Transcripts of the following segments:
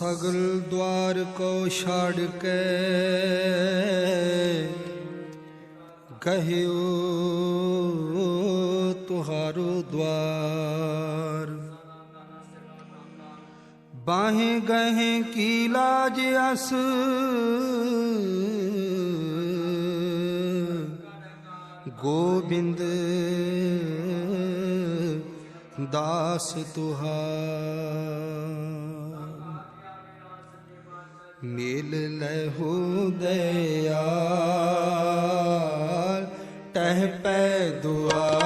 ਸਗਲ ਦਵਾਰ ਕੋ ਛੜ ਕੇ ਕਹਿਓ ਤੁਹਾਰੋ ਦਵਾਰ। ਬਾਹੇ ਗਹੇ ਕੀ ਲਾਜ ਅਸ। ਗੋਬਿੰਦ ਦਾਸ ਤੁਹਾਰ। ਮੇਲ ਹੋ ਦਿਆ ਟਹਿ ਪੈ ਦੁਆ।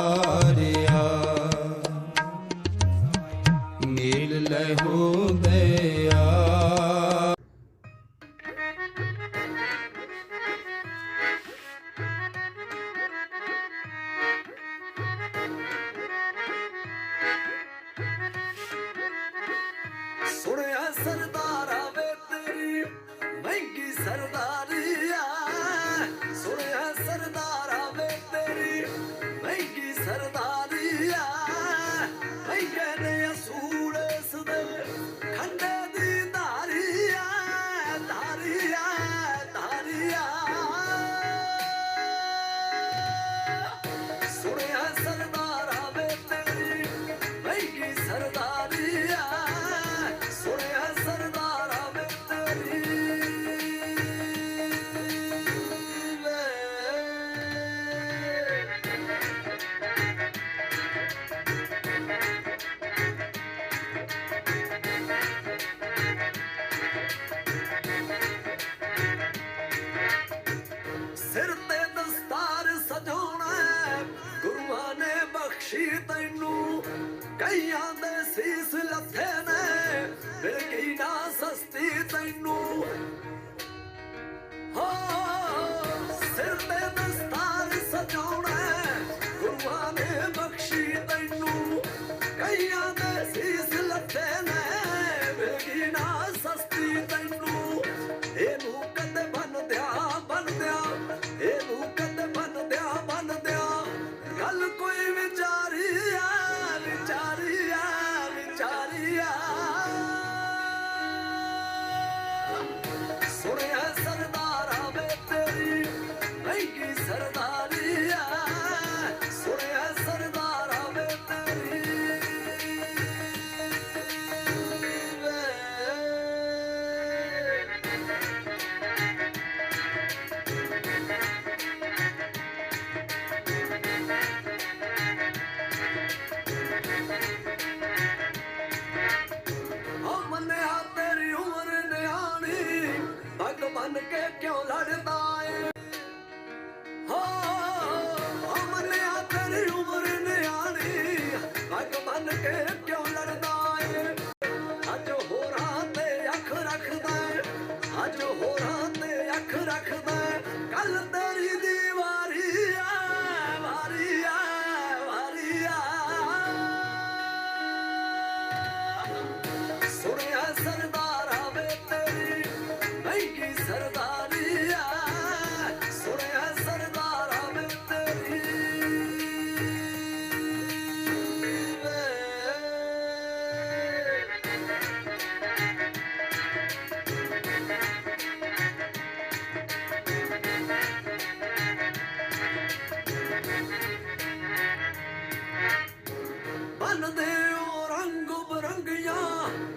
क्यों लड़ता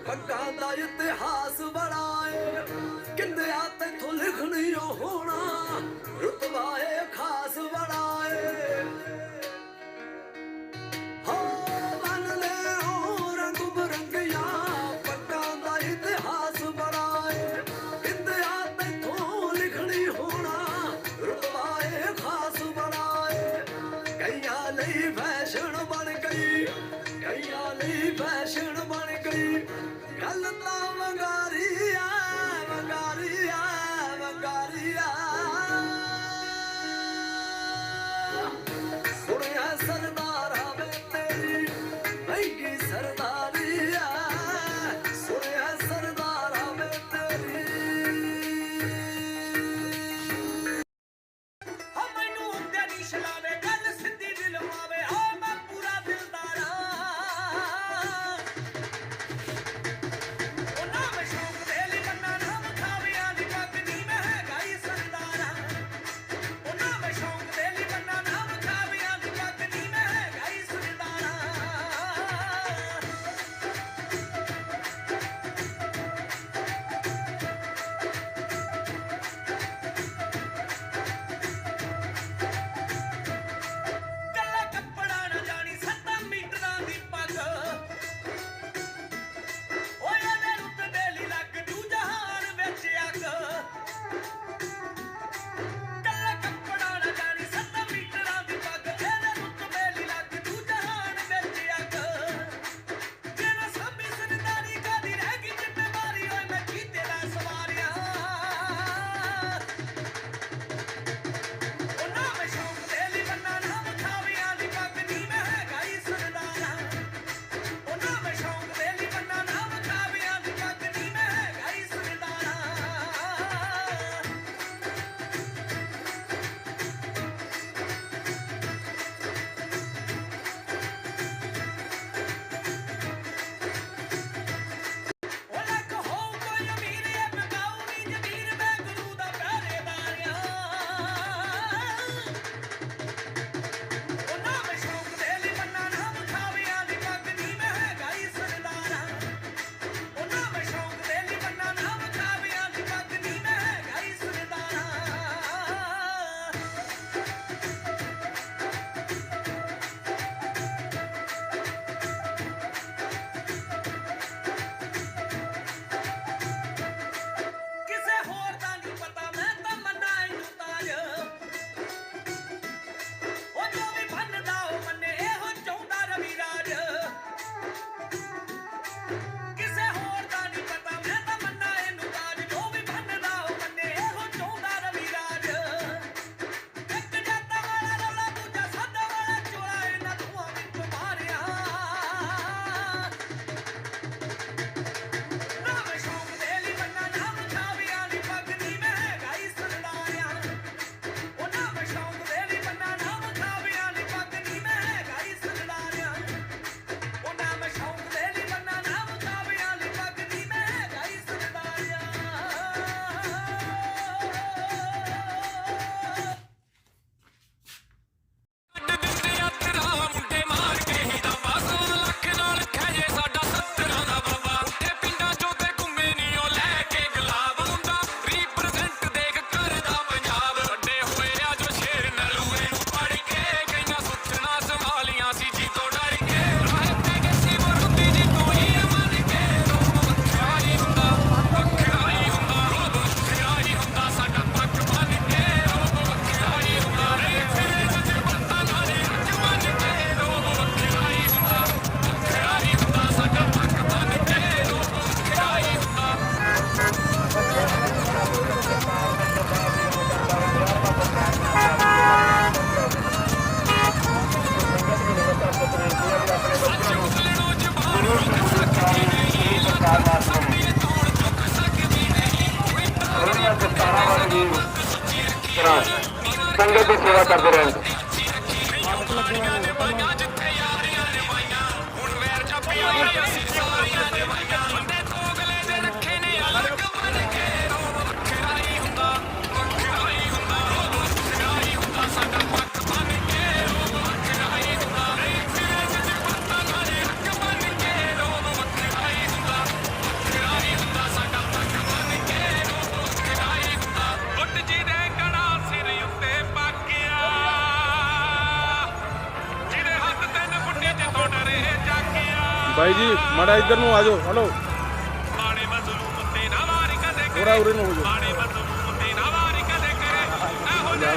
ਹੱਕਾਂ ਦਾ ਇਤਿਹਾਸ ਬੜਾਏ ਕਿੰਦਿਆ ਤੈਥੋਂ ਲਿਖਣੀ ਹੋਣਾ। ਰੁਤਬਾ ਏ ਖਾ Allah ਮੜਾ ਇੱਧਰ ਨੂੰ ਆ ਜਾਓ ਹਲੋ। ਬਾਣੇ ਮਜ਼ਲੂਮ ਤੇ ਨਾ ਵਾਰੀ ਕਦੇ ਕਰੇ। ਥੋੜਾ ਉਰੇ ਨੂੰ ਹੋ ਜਾਓ। ਬਾਣੇ ਮਜ਼ਲੂਮ ਤੇ ਨਾ ਵਾਰੀ ਕਦੇ ਕਰੇ। ਇਹੋ ਜਿਹੇ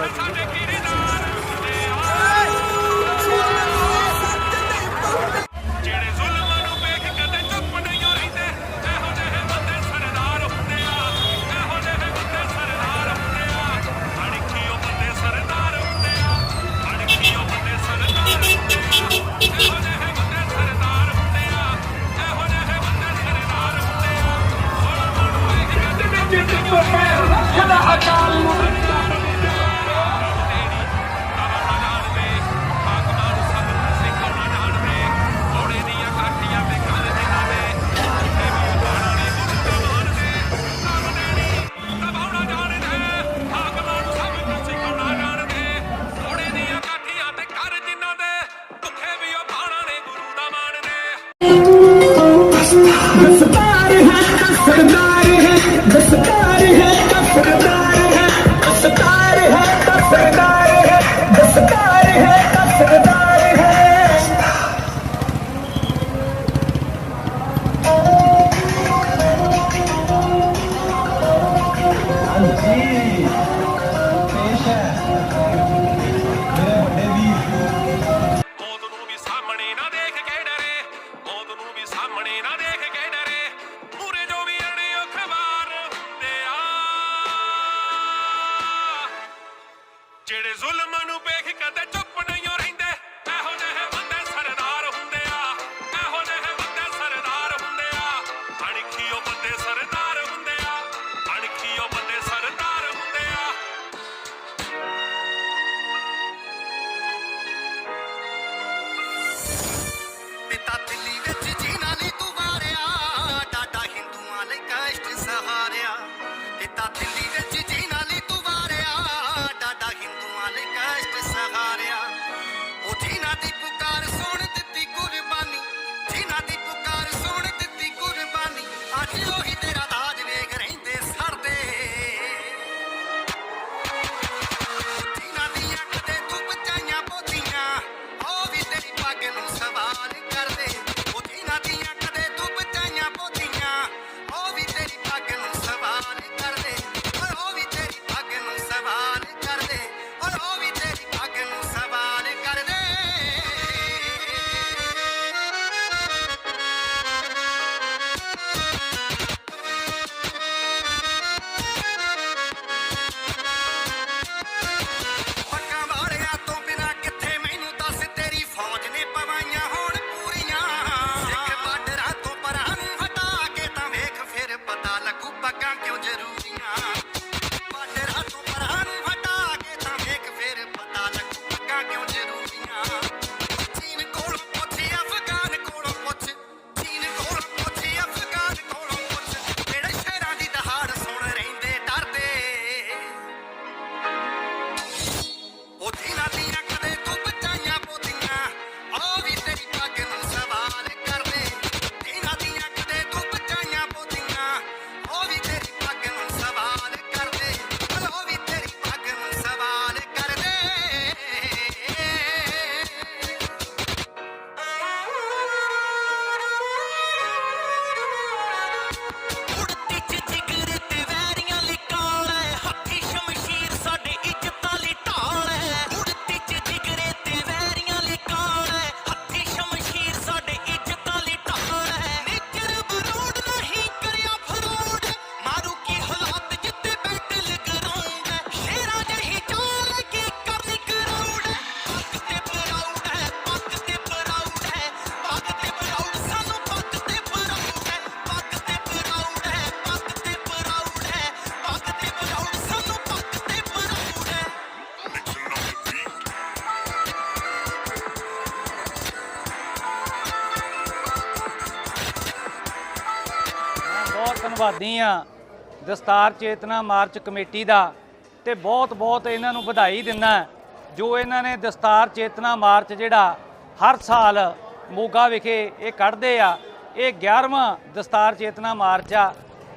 ਧੰਨਵਾਦੀ ਆ ਦਸਤਾਰ ਚੇਤਨਾ ਮਾਰਚ ਕਮੇਟੀ ਦਾ ਤੇ ਬਹੁਤ ਬਹੁਤ ਇਹਨਾਂ ਨੂੰ ਵਧਾਈ ਦਿੰਦਾ ਜੋ ਇਹਨਾਂ ਨੇ ਦਸਤਾਰ ਚੇਤਨਾ ਮਾਰਚ ਜਿਹੜਾ ਹਰ ਸਾਲ ਮੋਗਾ ਵਿਖੇ ਇਹ ਕੱਢਦੇ ਆ, ਇਹ 11ਵਾਂ ਦਸਤਾਰ ਚੇਤਨਾ ਮਾਰਚ ਆ,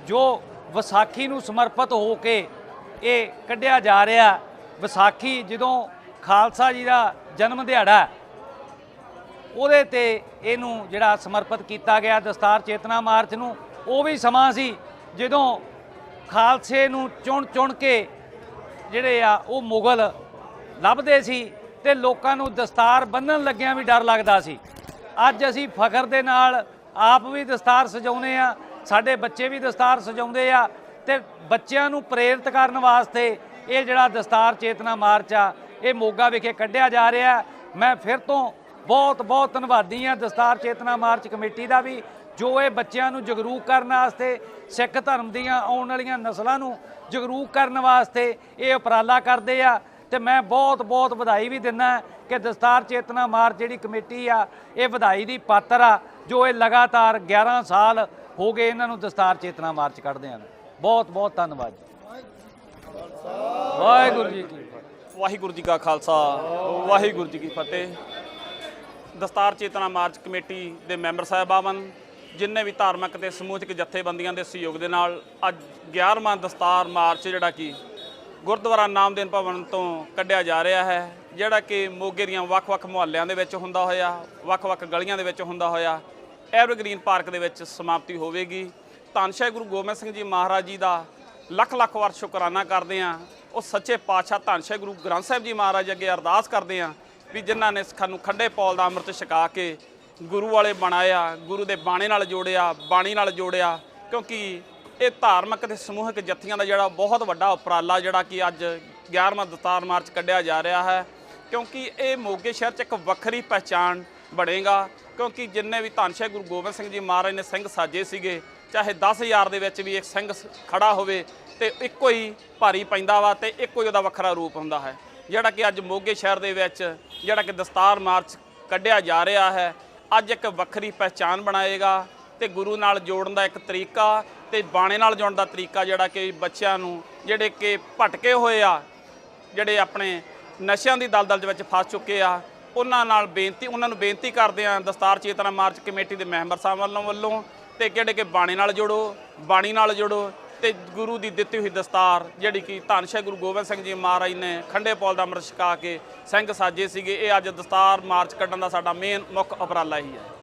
ਜੋ ਵਿਸਾਖੀ ਨੂੰ ਸਮਰਪਿਤ ਹੋ ਕੇ ਇਹ ਕੱਢਿਆ ਜਾ ਰਿਹਾ ਵਿਸਾਖੀ ਜਦੋਂ ਖਾਲਸਾ ਜੀ ਦਾ ਜਨਮ ਦਿਹਾੜਾ ਉਹਦੇ ਤੇ ਇਹਨੂੰ ਜਿਹੜਾ ਸਮਰਪਿਤ ਕੀਤਾ ਗਿਆ ਦਸਤਾਰ ਚੇਤਨਾ ਮਾਰਚ ਨੂੰ ਉਹ ਵੀ ਸਮਾਂ ਸੀ ਜਦੋਂ ਖਾਲਸੇ ਨੂੰ ਚੁਣ ਚੁਣ ਕੇ ਜਿਹੜੇ ਆ ਉਹ ਮੁਗਲ ਲੱਭਦੇ ਸੀ ਤੇ ਲੋਕਾਂ ਨੂੰ ਦਸਤਾਰ ਬੰਨਣ ਲੱਗਿਆਂ ਵੀ ਡਰ ਲੱਗਦਾ ਸੀ। ਅੱਜ ਅਸੀਂ ਫਖਰ ਦੇ ਨਾਲ ਆਪ ਵੀ ਦਸਤਾਰ ਸਜਾਉਂਦੇ ਆ ਸਾਡੇ ਬੱਚੇ ਵੀ ਦਸਤਾਰ ਸਜਾਉਂਦੇ ਆ ਤੇ ਬੱਚਿਆਂ ਨੂੰ ਪ੍ਰੇਰਿਤ ਕਰਨ ਵਾਸਤੇ ਇਹ ਜਿਹੜਾ ਦਸਤਾਰ ਚੇਤਨਾ ਮਾਰਚ ਆ, ਇਹ ਮੋਗਾ ਵਿਖੇ ਕੱਢਿਆ ਜਾ ਰਿਹਾ। ਮੈਂ ਫਿਰ ਤੋਂ ਬਹੁਤ ਬਹੁਤ ਧੰਨਵਾਦੀ ਆ ਦਸਤਾਰ ਚੇਤਨਾ ਮਾਰਚ ਕਮੇਟੀ ਦਾ ਵੀ ਜੋ ਇਹ ਬੱਚਿਆਂ ਨੂੰ ਜਾਗਰੂਕ ਕਰਨ ਵਾਸਤੇ, ਸਿੱਖ ਧਰਮ ਦੀਆਂ ਆਉਣ ਵਾਲੀਆਂ ਨਸਲਾਂ ਨੂੰ ਜਾਗਰੂਕ ਕਰਨ ਵਾਸਤੇ ਇਹ ਉਪਰਾਲਾ ਕਰਦੇ ਆ, ਤੇ ਮੈਂ ਬਹੁਤ ਬਹੁਤ ਵਧਾਈ ਵੀ ਦਿੰਦਾ ਕਿ ਦਸਤਾਰ ਚੇਤਨਾ ਮਾਰਚ ਜਿਹੜੀ ਕਮੇਟੀ ਆ, ਇਹ ਵਧਾਈ ਦੀ ਪਾਤਰ ਆ, ਜੋ ਇਹ ਲਗਾਤਾਰ 11 ਸਾਲ ਹੋ ਗਏ ਇਹਨਾਂ ਨੂੰ ਦਸਤਾਰ ਚੇਤਨਾ ਮਾਰਚ ਕੱਢਦੇ ਹਨ। ਬਹੁਤ ਬਹੁਤ ਧੰਨਵਾਦ ਜੀ। ਵਾਹਿਗੁਰੂ ਜੀ ਕੀ ਵਾਹਿਗੁਰੂ ਜੀ ਕਾ ਖਾਲਸਾ, ਵਾਹਿਗੁਰੂ ਜੀ ਕੀ ਫਤਿਹ। ਦਸਤਾਰ ਚੇਤਨਾ ਮਾਰਚ ਕਮੇਟੀ ਦੇ ਮੈਂਬਰ ਸਾਹਿਬਾਨ ਜਿੰਨੇ ਵੀ ਧਾਰਮਿਕ ਤੇ ਸਮੂਹਿਕ ਜਥੇਬੰਦੀਆਂ ਦੇ ਸਹਿਯੋਗ ਦੇ ਨਾਲ ਅੱਜ 11ਵਾਂ ਦਸਤਾਰ ਮਾਰਚ ਜਿਹੜਾ ਕਿ ਗੁਰਦੁਆਰਾ ਨਾਮਦੇਨ ਭਵਨ ਤੋਂ ਕੱਢਿਆ ਜਾ ਰਿਹਾ ਹੈ, ਜਿਹੜਾ ਕਿ ਮੋਗੇ ਦੀਆਂ ਵੱਖ-ਵੱਖ ਮੁਹੱਲਿਆਂ ਦੇ ਵਿੱਚ ਹੁੰਦਾ ਹੋਇਆ, ਵੱਖ-ਵੱਖ ਗਲੀਆਂ ਦੇ ਵਿੱਚ ਹੁੰਦਾ ਹੋਇਆ, ਐਵਰਗ੍ਰੀਨ ਪਾਰਕ ਦੇ ਵਿੱਚ ਸਮਾਪਤੀ ਹੋਵੇਗੀ। ਧੰਨ ਸ਼੍ਰੀ ਗੁਰੂ ਗੋਬਿੰਦ ਸਿੰਘ ਜੀ ਮਹਾਰਾਜ ਜੀ ਦਾ ਲੱਖ ਲੱਖ ਵਾਰ ਸ਼ੁਕਰਾਨਾ ਕਰਦੇ ਹਾਂ। ਉਹ ਸੱਚੇ ਪਾਤਸ਼ਾਹ ਧੰਨ ਸ਼੍ਰੀ ਗੁਰੂ ਗ੍ਰੰਥ ਸਾਹਿਬ ਜੀ ਮਹਾਰਾਜ ਅੱਗੇ ਅਰਦਾਸ ਕਰਦੇ ਹਾਂ ਵੀ ਜਿਨ੍ਹਾਂ ਨੇ ਸਾਨੂੰ ਨੂੰ ਖੰਡੇ ਪੌਲ ਦਾ ਅੰਮ੍ਰਿਤ ਛਕਾ ਕੇ ਗੁਰੂ ਵਾਲੇ ਬਣਾਇਆ, ਗੁਰੂ ਦੇ ਬਾਣੇ ਨਾਲ ਜੋੜਿਆ, ਬਾਣੀ ਨਾਲ ਜੋੜਿਆ, ਕਿਉਂਕਿ ਇਹ ਧਾਰਮਿਕ ਤੇ ਸਮੂਹਿਕ ਜੱਥੀਆਂ ਦਾ ਜਿਹੜਾ ਬਹੁਤ ਵੱਡਾ ਉਪਰਾਲਾ ਜਿਹੜਾ ਕਿ ਅੱਜ 11ਵਾਂ ਦਸਤਾਰ ਮਾਰਚ ਕੱਢਿਆ ਜਾ ਰਿਹਾ ਹੈ, ਕਿਉਂਕਿ ਇਹ ਮੋਗੇ ਸ਼ਹਿਰ 'ਚ ਇੱਕ ਵੱਖਰੀ ਪਹਿਚਾਣ ਬਣੇਗਾ, ਕਿਉਂਕਿ ਜਿੰਨੇ ਵੀ ਧੰਨ ਗੁਰੂ ਗੋਬਿੰਦ ਸਿੰਘ ਜੀ ਮਹਾਰਾਜ ਨੇ ਸਿੰਘ ਸਾਜੇ ਸੀਗੇ, ਚਾਹੇ 10000 ਦੇ ਵਿੱਚ ਵੀ ਇੱਕ ਸਿੰਘ ਸ- ਖੜਾ ਹੋਵੇ ਤੇ ਇੱਕੋ ਹੀ ਭਾਰੀ ਪੈਂਦਾ ਵਾ ਤੇ ਇੱਕੋ ਹੀ ਉਹਦਾ ਵੱਖਰਾ ਰੂਪ ਹੁੰਦਾ ਹੈ, ਜਿਹੜਾ ਕਿ ਅੱਜ ਮੋਗੇ ਸ਼ਹਿਰ ਦੇ ਵਿੱਚ ਜਿਹੜਾ ਕਿ ਦਸਤਾਰ ਮਾਰਚ ਕੱਢਿਆ ਜਾ ਰਿਹਾ ਹੈ ਅੱਜ ਇੱਕ ਵੱਖਰੀ ਪਹਿਚਾਣ ਬਣਾਏਗਾ ਤੇ ਗੁਰੂ ਨਾਲ ਜੋੜਨ ਦਾ ਇੱਕ ਤਰੀਕਾ ਤੇ ਬਾਣੇ ਨਾਲ ਜੋੜਨ ਦਾ ਤਰੀਕਾ ਜਿਹੜਾ ਕਿ ਬੱਚਿਆਂ ਨੂੰ, ਜਿਹੜੇ ਕਿ ਭਟਕੇ ਹੋਏ ਆ, ਜਿਹੜੇ ਆਪਣੇ ਨਸ਼ਿਆਂ ਦੀ ਦਲਦਲ ਦੇ ਵਿੱਚ ਫਸ ਚੁੱਕੇ ਆ, ਉਹਨਾਂ ਨਾਲ ਬੇਨਤੀ, ਉਹਨਾਂ ਨੂੰ ਬੇਨਤੀ ਕਰਦੇ ਆ ਦਸਤਾਰ ਚੇਤਨਾ ਮਾਰਚ ਕਮੇਟੀ ਦੇ ਮੈਂਬਰ ਸਾਹਿਬਾਨ ਵੱਲੋਂ ਤੇ ਜਿਹੜੇ ਕਿ ਬਾਣੇ ਨਾਲ ਜੋੜੋ, ਬਾਣੀ ਨਾਲ ਜੋੜੋ ਤੇ ਗੁਰੂ ਦੀ ਦਿੱਤੀ ਹੋਈ ਦਸਤਾਰ, ਜਿਹੜੀ ਕਿ ਧੰਨ ਸ਼੍ਰੀ ਗੁਰੂ ਗੋਬਿੰਦ ਸਿੰਘ ਜੀ ਮਹਾਰਾਜ ਨੇ ਖੰਡੇ ਪੌਲ ਦਾ ਅੰਮ੍ਰਿਤ ਛਕਾ ਕੇ ਸਿੰਘ ਸਾਜੇ ਸੀਗੇ, ਇਹ ਅੱਜ ਦਸਤਾਰ ਮਾਰਚ ਕੱਢਣ ਦਾ ਸਾਡਾ ਮੇਨ ਮੁੱਖ ਉਪਰਾਲਾ ਹੀ ਹੈ।